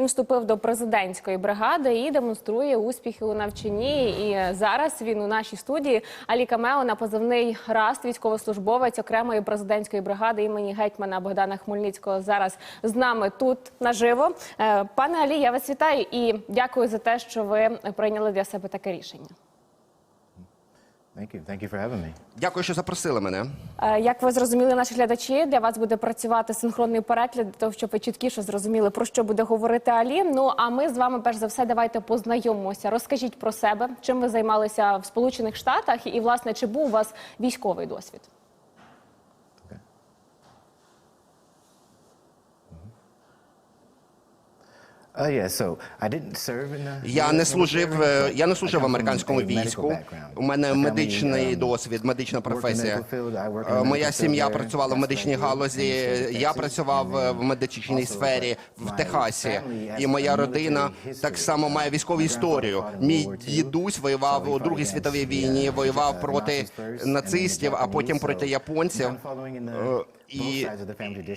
Він вступив до президентської бригади і демонструє успіхи у навчанні. І зараз він у нашій студії Алі Камео на позивний Раст, військовослужбовець окремої президентської бригади імені гетьмана Богдана Хмельницького. Зараз з нами тут наживо. Е, Пане Алі, я вас вітаю і дякую за те, що ви прийняли для себе таке рішення. Thank you. Thank you for having me. Дякую, що запросили мене. Е, Як ви зрозуміли, наші глядачі, для вас буде працювати синхронний переклад, для того, щоб ви чіткіше зрозуміли, про що буде говорити Алі. Ну а ми з вами, перш за все, давайте познайомимося. Розкажіть про себе, чим ви займалися в Сполучених Штатах, і власне чи був у вас військовий досвід? Uh, yeah, so I didn't serve in the Я не служив, е, я не служив в американському війську. У мене медичний um, досвід, медична професія. Е, Моя сім'я працювала в медичній галузі. Я працював е, в медичній сфері в Техасі. І моя родина так само має військову історію. Мій дідусь воював у Другій світовій війні, воював проти нацистів, а потім проти японців. Е, І,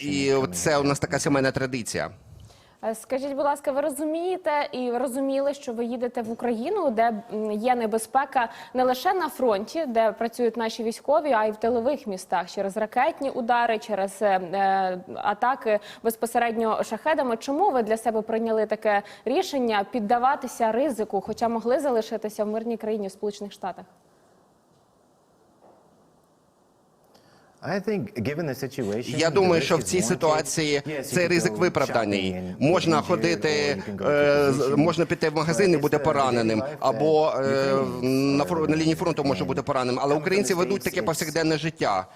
і це у нас така сімейна традиція. Е, Скажіть, будь ласка, ви розумієте і розуміли, що ви їдете в Україну, де є небезпека не лише на фронті, де працюють наші військові, а й в тилових містах через ракетні удари, через е, е, атаки безпосередньо шахедами. Чому ви для себе прийняли таке рішення піддаватися ризику, хоча могли залишитися в мирній країні в Сполучених Штатах? I think, given the situation, Я думаю, що в цій ситуації цей ризик виправданий. Можна ходити, е, можна піти в магазин і бути пораненим, або е, на на лінії фронту може бути пораненим. Але українці ведуть таке повсякденне життя.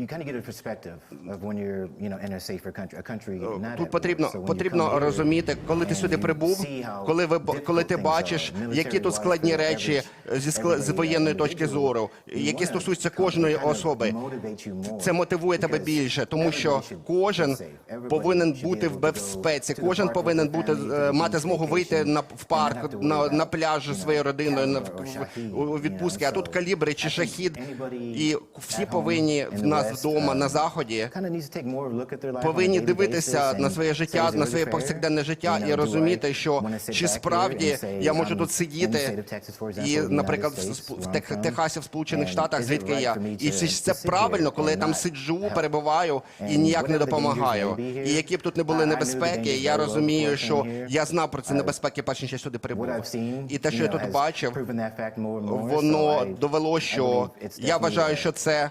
You you need to you kind of get a perspective of when you're you know in a safer country, a country not at war. Тут потрібно So when you потрібно come here розуміти, коли ти and сюди прибув, see how коли ви б- коли ти difficult things бачиш, are, які тут складні for речі every- зі скла- з воєнної точки individual, зору, you які wanna стосуються kind of кожної motivate особи. you more. Це мотивує тебе Because більше, тому що кожен feel safe. Everybody повинен should be бути able в to go безпеці. to the Кожен park with повинен their бути family, е, to the мати змогу вийти на в not парк на, worry на about, пляж you зі know, своєю родиною на в- у you відпустки. А тут калібри чи I think шахід, anybody і всі повинні в нас вдома uh, на заході. Повинні дивитися на своє життя, на своє повсякденне життя і розуміти, що чи справді я можу тут сидіти і, наприклад, в, Техасі, в Сполучених Штатах, звідки я, і чи це правильно, коли я там сиджу, перебуваю і ніяк не допомагаю. І які б тут не були небезпеки, я розумію, що я знав про ці небезпеки, перш ніж я сюди прибув. І те, що я тут бачив, воно довело, що я вважаю, що це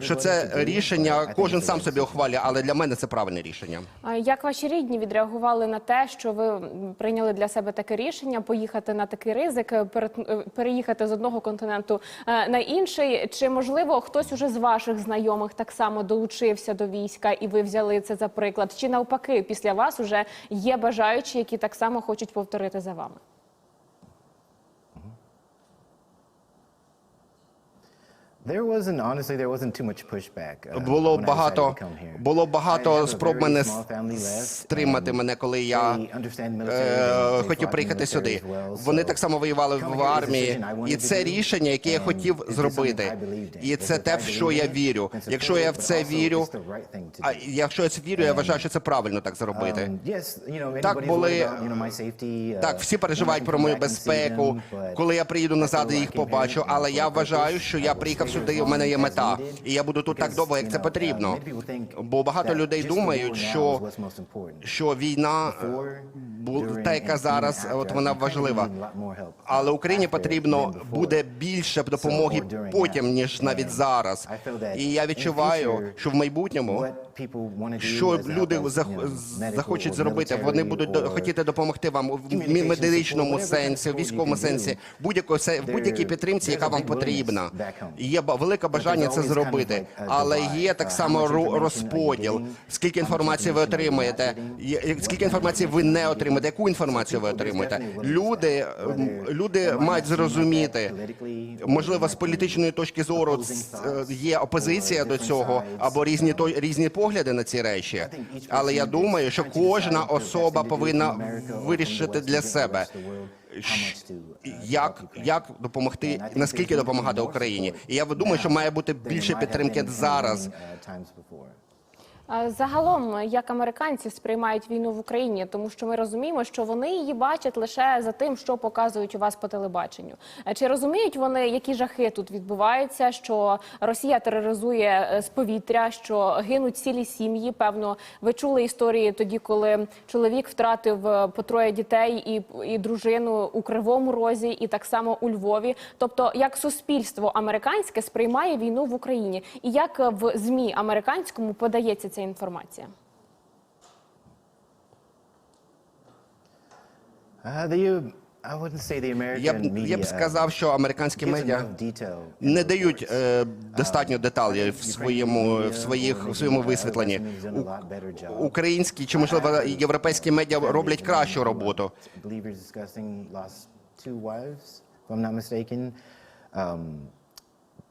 що це рішення кожен сам собі ухвалює, але для мене це правильне рішення. А Як ваші рідні відреагували на те, що ви прийняли для себе таке рішення поїхати на такий ризик, е, переїхати з одного континенту е, на інший? Чи можливо хтось уже з ваших знайомих так само долучився до війська, і ви взяли це за приклад? Чи навпаки, після вас уже є бажаючі, які так само хочуть повторити за вами? Було багато було багато спроб мене стримати мене, коли я е, хотів приїхати сюди. Вони так само воювали в армії, і це рішення, яке я хотів зробити. І це те, в що я вірю. Якщо я в це вірю, а якщо я це вірю, я вважаю, що це правильно так зробити. Um, Так були- uh, Так, всі переживають про мою безпеку. Коли я приїду назад і їх побачу, але я вважаю, що я приїхав сюди, у мене є мета, і я буду тут так довго, як це потрібно. uh, Бо багато людей думають, що що війна та, яка зараз, от вона важлива. Але Україні потрібно буде більше допомоги потім, ніж навіть зараз. І я відчуваю, що в майбутньому, що люди захочуть зробити, вони будуть хотіти допомогти вам в медичному сенсі, в військовому сенсі, будь-якої будь-якій підтримці, яка вам потрібна. Є велике бажання це зробити, але є так Uh, само розподіл. Скільки інформації ви отримаєте, скільки інформації ви не отримаєте, яку інформацію ви отримуєте. Люди, люди мають зрозуміти, можливо, з політичної точки зору є опозиція до цього або різні um, різні погляди на ці речі. Але я думаю, що кожна особа повинна вирішити для себе, uh, як, як допомогти, наскільки допомагати Україні. І я думаю, що має бути більше підтримки зараз. Загалом, як американці сприймають війну в Україні, тому що ми розуміємо, що вони її бачать лише за тим, що показують у вас по телебаченню. Чи розуміють вони, які жахи тут відбуваються? Що Росія тероризує е, з повітря, що гинуть цілі сім'ї? Певно, ви чули історії тоді, коли чоловік втратив е, по троє дітей і, і дружину у Кривому Розі, і так само у Львові. Тобто, як суспільство американське сприймає війну в Україні, і як е, в змі американському подається ця інформація? Uh, the, I wouldn't say the American Я б я б сказав, що американські медіа не дають е, достатньо деталей в своєму в своїх в своєму висвітленні. У- Українські чи можливо європейські медіа роблять кращу роботу. I believe you're discussing lost two wives, if I'm not mistaken. Um,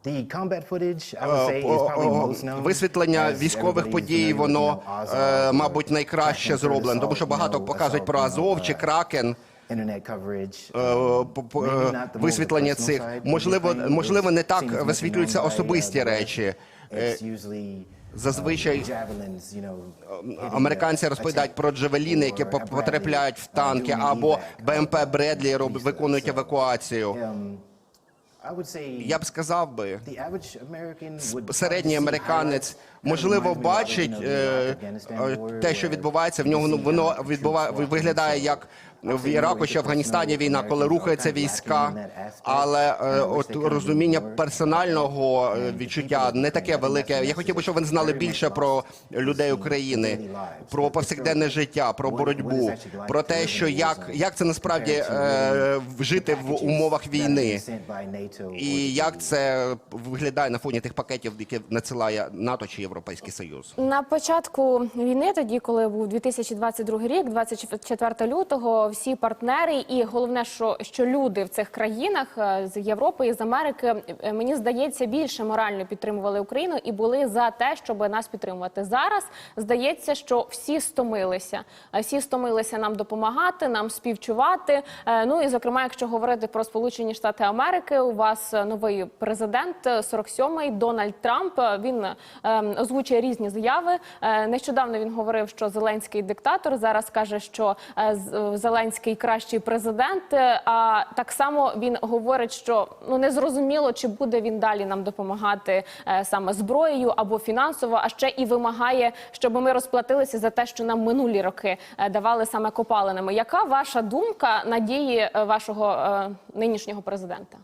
the combat footage, I would say, Е, is о- probably о- most known. Висвітлення as військових everybody's подій, familiar with, воно you know, е, Azov, мабуть найкраще Kraken, зроблено, тому що assault, багато you know, показують про assault, Азов чи uh, Кракен. internet coverage. Е, um, по- по- е, Висвітлення цих можливо, можливо, не так висвітлюються uh, особисті речі. Е, зазвичай, um, hitting Американці розповідають про джавеліни, які по- потрапляють в uh, танки, або БМП uh, Бредлі роб- виконують евакуацію. um, I would say Я б сказав би, середній американець можливо бачить е, е, те, що відбувається в нього. ну, Воно відбуває виглядає як в Іраку, чи Афганістані війна, коли рухаються війська, але е, от розуміння персонального е, відчуття не таке велике. Я хотів би, щоб ви знали більше про людей України, про повсякденне життя, про боротьбу, про те, що як, як це насправді е, жити в умовах війни. І як це виглядає на фоні тих пакетів, які надсилає НАТО чи Європейський Союз? На початку війни, тоді, коли був 2022 рік, 24 лютого, всі партнери, і головне, що, що люди в цих країнах е, з Європи і з Америки, е, мені здається, більше морально підтримували Україну і були за те, щоб нас підтримувати. Зараз здається, що всі стомилися. Е, Всі стомилися нам допомагати, нам співчувати. Ну і зокрема, якщо говорити про Сполучені Штати Америки, у вас новий президент, е, 47-й Дональд Трамп. Він озвучує різні заяви. Нещодавно він говорив, що Зеленський диктатор. Зараз каже, що З- е, Зеленський кращий президент. Е, А так само він говорить, що ну не зрозуміло, чи буде він далі нам допомагати е, саме зброєю або фінансово, а ще і вимагає, щоб ми розплатилися за те, що нам минулі роки е, давали саме копалинами. Яка ваша думка на дії е, вашого е, нинішнього президента?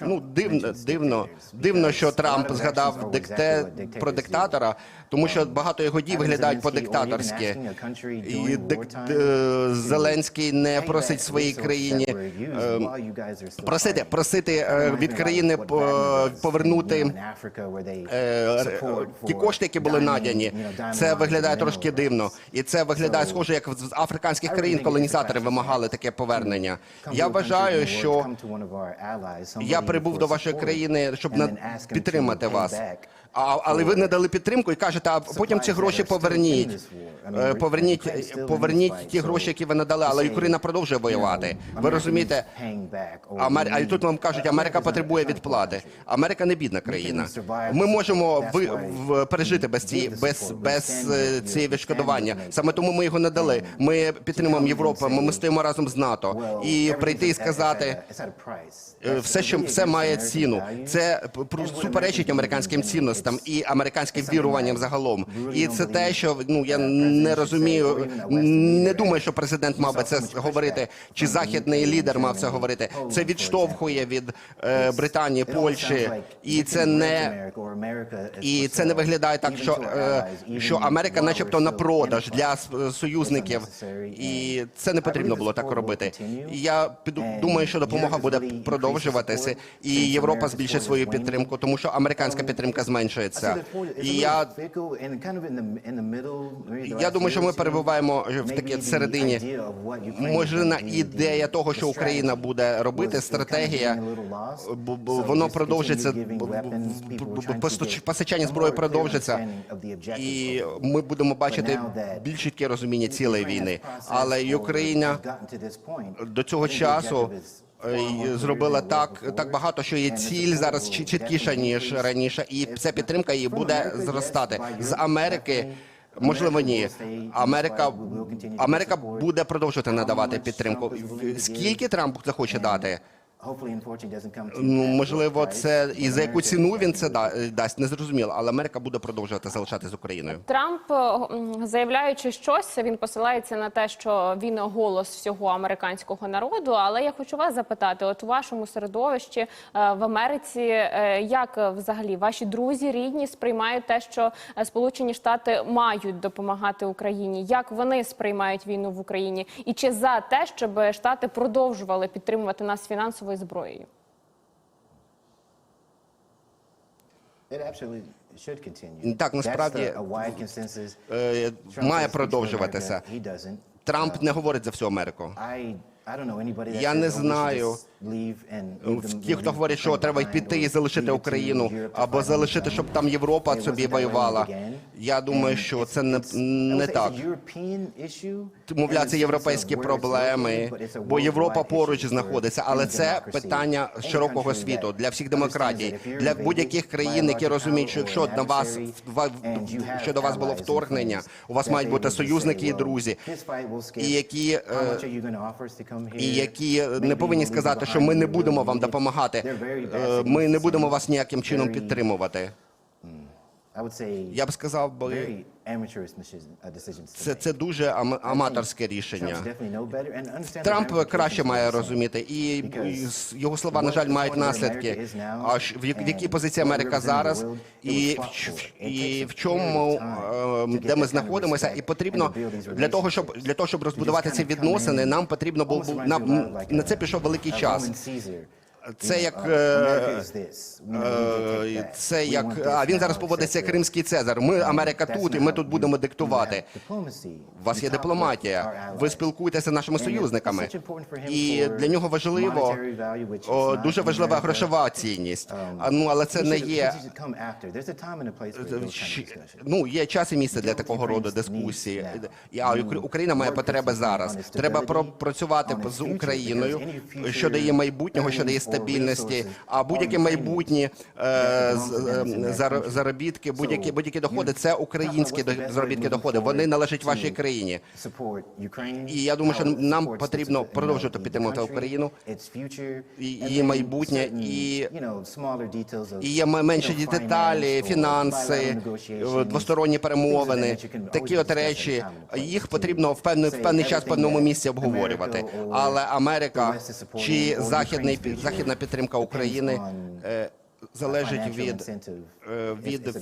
Ну дивно, дивно, дивно, що Трамп згадав дикте про диктатора, тому що багато його дій виглядають a country І дик- е, Зеленський не просить своїй країні е, просити, просити е, від країни по- повернути е, ті кошти, які були diamond Це виглядає трошки дивно, і це виглядає схоже, як в- з африканських країн колонізатори вимагали таке повернення. Я вважаю, що я прибув до вашої країни, щоб підтримати вас. А, але ви не дали підтримку і кажете, а потім ці гроші поверніть. Е, Поверніть, поверніть ті гроші, які ви надали, але Україна продовжує воювати. Ви розумієте, Амер... А тут вам кажуть, Америка потребує відплати. Америка не бідна країна. Ми можемо ви, пережити без we цієї без, без е, цієї відшкодування. Саме тому ми його не дали. Ми підтримуємо Європу. Ми, ми стоїмо разом з НАТО. І прийти і сказати. е, Все, що все має ціну. Це суперечить американським цінностям it's- і американським віруванням загалом. І це те, що ну я не розумію, не думаю, що президент мав би це говорити, чи західний лідер мав це говорити. Це відштовхує від е, Британії, Польщі, і це не і це не виглядає так, що, е, що Америка, начебто, на продаж для союзників, і це не потрібно було так робити. І я думаю, що допомога буде продовжуватися, і Європа збільшить свою підтримку, тому що американська підтримка I зменшується. І я Я думаю, що ми перебуваємо в такій середині. do, ідея того, що Україна буде робити, стратегія, воно продовжиться, постачання зброї продовжиться. І ми будемо бачити більш чітке розуміння has війни. Але Україна до цього часу е, зробила так, так багато, що її ціль зараз чі- чіткіша ніж раніше, і ця підтримка її буде зростати з Америки. Можливо, ні. Америка Америка буде продовжувати надавати підтримку. Скільки Трамп захоче дати? Hopefully, unfortunately, doesn't come too Ну можливо, це і за яку ціну він це да- дасть, не зрозуміло, але Америка буде продовжувати залишатися з Україною. Трамп, е, м, заявляючи щось, він посилається на те, що він голос всього американського народу. Але я хочу вас запитати: от у вашому середовищі е, в Америці, е, як е, взагалі ваші друзі, рідні сприймають те, що е, Сполучені Штати мають допомагати Україні? Як вони сприймають війну в Україні? І чи за те, щоб Штати продовжували підтримувати нас фінансовою зброєю? Should continue. Так, насправді. Е, Має продовжуватися. Трамп не говорить за всю Америку. Я не "Oh, знаю. Ті, хто leave говорять, що треба піти і залишити Україну, або залишити, щоб там Європа собі воювала. Я думаю, що це не, не так. Мовляв, це європейські проблеми, бо Європа поруч знаходиться, але це питання широкого світу для всіх демократій, для будь-яких країн, які розуміють, що якщо на вас що до вас було вторгнення, у вас мають бути союзники і друзі, і які е, і які не повинні сказати, you що ми не будемо вам допомагати. Е, Ми не будемо вас ніяким чином підтримувати. Я б сказав, бо uh, це це дуже аматорське рішення. Трамп краще має розуміти, і, його слова, на жаль, мають наслідки. А в, якій позиції Америка зараз, і в, і в чому е, де ми знаходимося, і потрібно для того, щоб для того, щоб розбудувати ці відносини, нам потрібно було нам на це пішов великий час. Це як е, е, це як а він зараз поводиться як римський цезар. Ми Америка тут, і ми тут будемо диктувати. У вас є дипломатія. Ви спілкуєтеся з нашими союзниками. І для нього важливо о, дуже важлива грошова цінність. А ну але це не є. Ну, є час і місце для такого роду дискусії. А Україна має потреби зараз. Треба про- працювати з Україною щодо її майбутнього, щодо її стабільності. А будь-які майбутні е, е, зар- заробітки, будь-які будь-які доходи це українські заробітки доходи. Вони належать вашій країні. І я думаю, що нам потрібно продовжувати підтримувати Україну, її майбутнє, і- І є менші деталі, фінанси, двосторонні перемовини, такі от речі. Їх потрібно в певний в певний час в певному місці обговорювати. Але Америка чи західний пі- західна підтримка України залежить від. е, від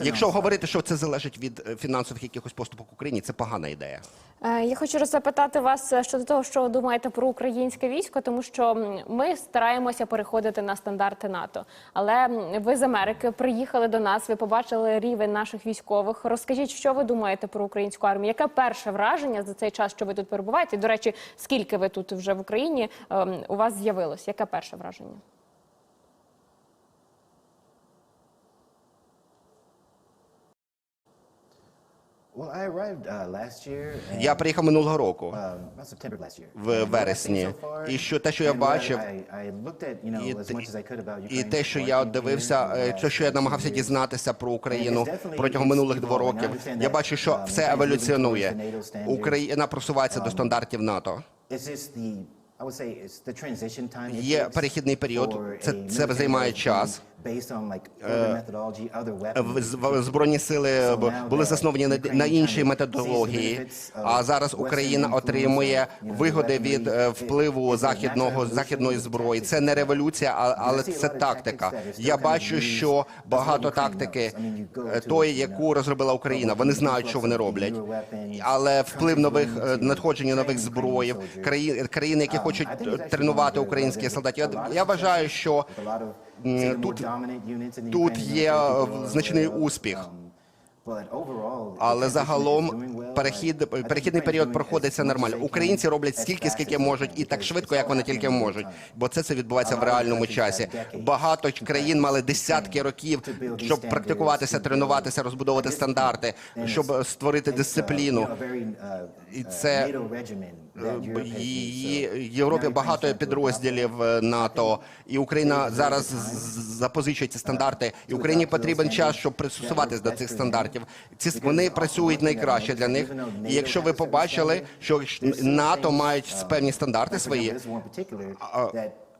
Якщо говорити, що це залежить від е, фінансових якихось поступок Україні, це погана ідея. Е, Я хочу запитати вас щодо того, що ви думаєте про українське військо, тому що ми стараємося переходити на стандарти НАТО. Але ви з Америки приїхали до нас, ви побачили рівень наших військових. Розкажіть, що ви думаєте про українську армію? Яке перше враження за цей час, що ви тут перебуваєте? І, До речі, скільки ви тут вже в Україні ем, у вас з'явилось? Яке перше враження? Я приїхав минулого року uh, в вересні, і що те, що я бачив, і, те- і те, що я дивився, е, те, що я намагався дізнатися про Україну протягом минулих двох років, я бачу, що все еволюціонує. Україна просувається до стандартів НАТО. Є перехідний період, це, це займає час. З- Збройні сили були засновані на, іншій методології. А зараз Україна отримує вигоди від е, впливу західного західної зброї. Це не революція, але це тактика. Я бачу, що багато тактики е, тої, яку розробила Україна. Вони знають, що вони роблять. Але вплив нових е, надходження нових зброїв, країн країни, які хочуть е, тренувати українських солдатів. Я, вважаю, що тут, тут є е, значний успіх. Але загалом перехід перехідний період проходиться нормально. Українці роблять стільки, скільки можуть, і так швидко, як вони тільки можуть. Бо це це відбувається в реальному часі. Багато країн мали десятки років, щоб практикуватися, тренуватися, розбудовувати стандарти, щоб створити дисципліну. І це Її Європі багато підрозділів е, НАТО, і Україна зараз запозичується запозичує ці стандарти. І Україні потрібен час, щоб пристосуватись до цих стандартів. Ці вони працюють найкраще для них. І якщо ви побачили, що НАТО мають певні стандарти свої,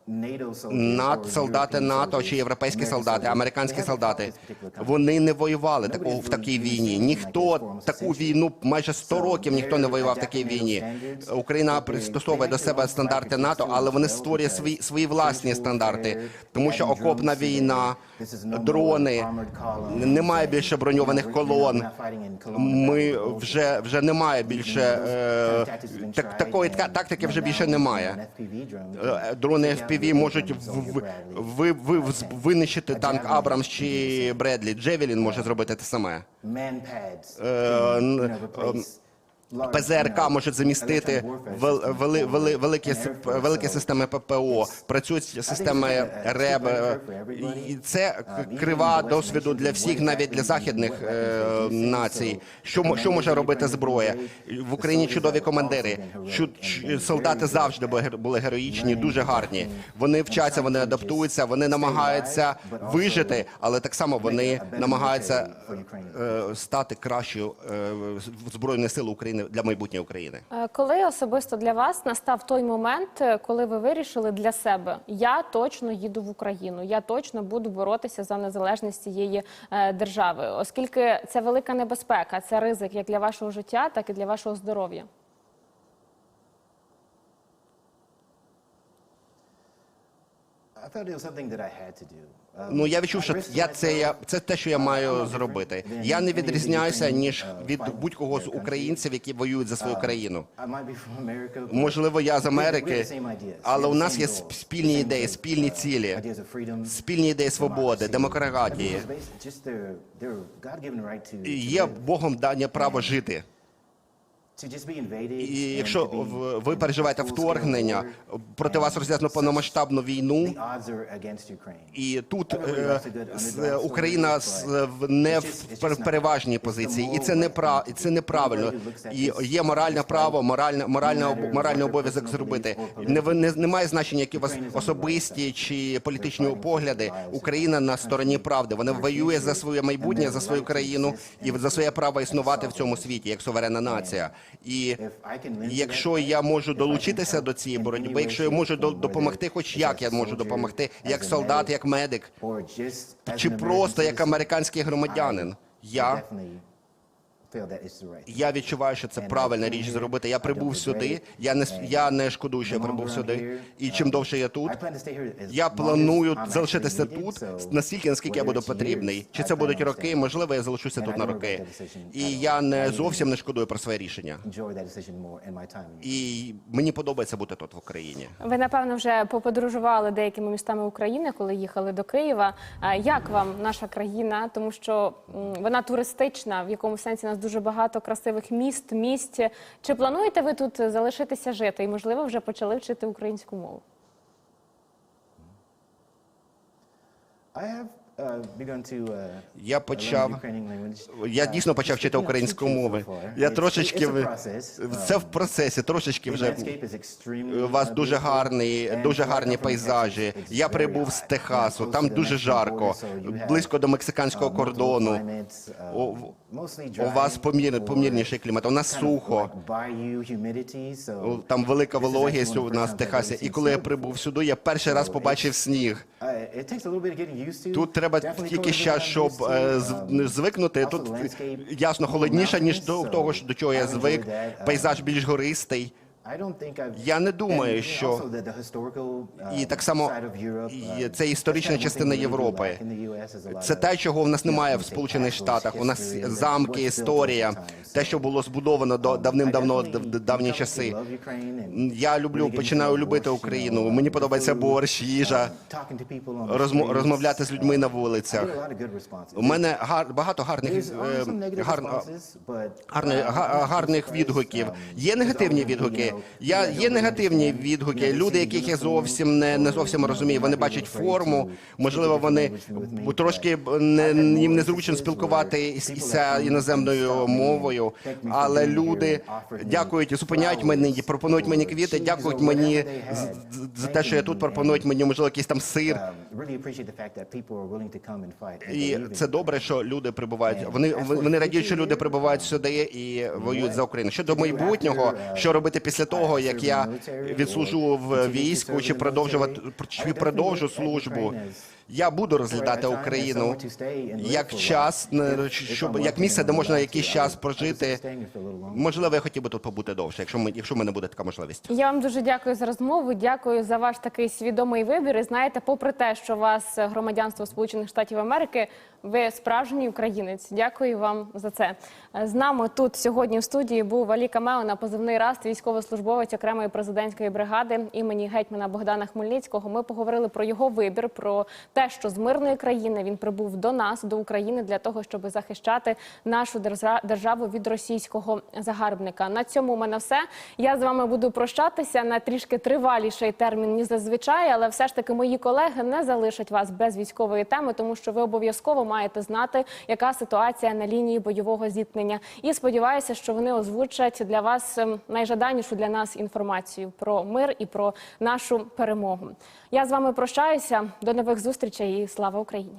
НАТО, солдати НАТО чи європейські солдати, американські солдати, вони не воювали такого в такій війні. Ніхто таку війну майже 100 років ніхто не воював в такій війні. Україна пристосовує до себе стандарти НАТО, але вони створюють свої свої власні стандарти, тому що окопна війна, дрони, немає більше броньованих колон. Ми вже вже немає більше е, так, такої тактики вже більше немає. Е, Дрони FPV можуть в, в, ви, ви, винищити танк Абрамс чи Бредлі. Джевелін може зробити те саме. н- ПЗРК може замістити вел- вели, вели, великі, великі системи ППО, працюють системи РЕБ. І це крива досвіду для всіх, навіть для західних е, націй. Що, що може робити зброя? В Україні чудові командири. Чу- ч- солдати завжди були героїчні, дуже гарні. Вони вчаться, вони адаптуються, вони намагаються вижити, але так само вони намагаються е, стати кращою е, збройною силою України для майбутнього України. Е, Коли особисто для вас настав той момент, е, коли ви вирішили для себе, я точно їду в Україну, я точно буду боротися за незалежність цієї е, держави, оскільки це велика небезпека, це ризик як для вашого життя, так і для вашого здоров'я. Ну я відчув, що я це я це те, що я маю зробити. Я не відрізняюся ніж від будь-кого з українців, які воюють за свою країну. Можливо, я з Америки, але у нас є спільні ідеї, спільні цілі, спільні ідеї свободи, демократії. Є Богом дане право жити. І якщо ви переживаєте вторгнення, проти вас розв'язано повномасштабну війну, і тут е, Україна не в пер- переважній позиції, і це не і це неправильно. І є моральне право, моральне моральне моральний обов'язок зробити. Не не немає значення, які у вас особисті чи політичні погляди. Україна на стороні правди. Вона воює за своє майбутнє, за свою країну і за своє право існувати в цьому світі як суверенна нація. І якщо я можу долучитися до цієї боротьби, якщо я можу до- допомогти, хоч як я можу допомогти, як солдат, як медик, чи просто як американський громадянин, я я відчуваю, що це правильна річ зробити. Я прибув сюди. Я не с- я не шкодую, що я прибув сюди. І чим довше я тут, я планую залишитися тут настільки, наскільки я буду потрібний. Чи це будуть роки? Можливо, я залишуся тут на роки. І я не зовсім не шкодую про своє рішення. І мені подобається бути тут в Україні. Ви напевно вже поподорожували деякими містами України, коли їхали до Києва. Як вам наша країна? Тому що вона туристична, в якому сенсі у нас дуже багато красивих міст, місць. Чи плануєте ви тут залишитися жити? І можливо вже почали вчити українську мову? Я почав я дійсно почав вчити українську мову. Я трошечки в- це в процесі, трошечки вже у вас дуже гарний, дуже гарні пейзажі. Я прибув з Техасу, там дуже жарко, близько до мексиканського кордону. У, вас помір, помірніший клімат. У нас сухо. Там велика вологість у нас в Техасі. І коли я прибув сюди, я перший раз побачив сніг. Тут треба тільки час, щоб е, звикнути. Тут ясно холодніше, ніж до того, до чого я звик. Пейзаж більш гористий. Я не думаю, що І так само і це історична частина Європи. Це те, чого в нас немає в Сполучених Штатах. У нас замки, історія, те, що було збудовано до давним-давно д- д- давні часи. Я люблю, починаю любити Україну. Мені подобається борщ, їжа, розмо- розмовляти з людьми на вулицях. У мене багато гарних е, гар, гарних, га- гарних відгуків. Є негативні відгуки. Я є негативні відгуки. Люди, яких я зовсім не, не зовсім розумію. Вони бачать форму. Можливо, вони трошки не їм незручно спілкувати із, із іноземною мовою. Але люди дякують, зупиняють мене, пропонують мені квіти, дякують мені за те, що я тут пропонують мені можливо якийсь там сир. І це добре, що люди прибувають. Вони вони радіють, що люди прибувають сюди і воюють за Україну. Щодо майбутнього, що робити після того, як я відслужу в війську, чи продовжувати чи продовжу службу. Я буду розглядати Україну як час, щоб як місце, де можна якийсь час прожити. Можливо, я хотів би тут побути довше, якщо ми, якщо в мене буде така можливість. Я вам дуже дякую за розмову. Дякую за ваш такий свідомий вибір. І знаєте, попри те, що у вас громадянство Сполучених Штатів Америки, ви справжній українець. Дякую вам за це. З нами тут сьогодні в студії був Валі Камео на позивний раст, військовослужбовець окремої президентської бригади імені гетьмана Богдана Хмельницького. Ми поговорили про його вибір, про те, що з мирної країни він прибув до нас, до України, для того, щоб захищати нашу держа- державу від російського загарбника. На цьому у мене все. Я з вами буду прощатися на трішки триваліший термін, ніж зазвичай, але все ж таки мої колеги не залишать вас без військової теми, тому що ви обов'язково маєте знати, яка ситуація на лінії бойового зіткнення. І сподіваюся, що вони озвучать для вас ем, найжаданішу для нас інформацію про мир і про нашу перемогу. Я з вами прощаюся. До нових зустрічей і слава Україні.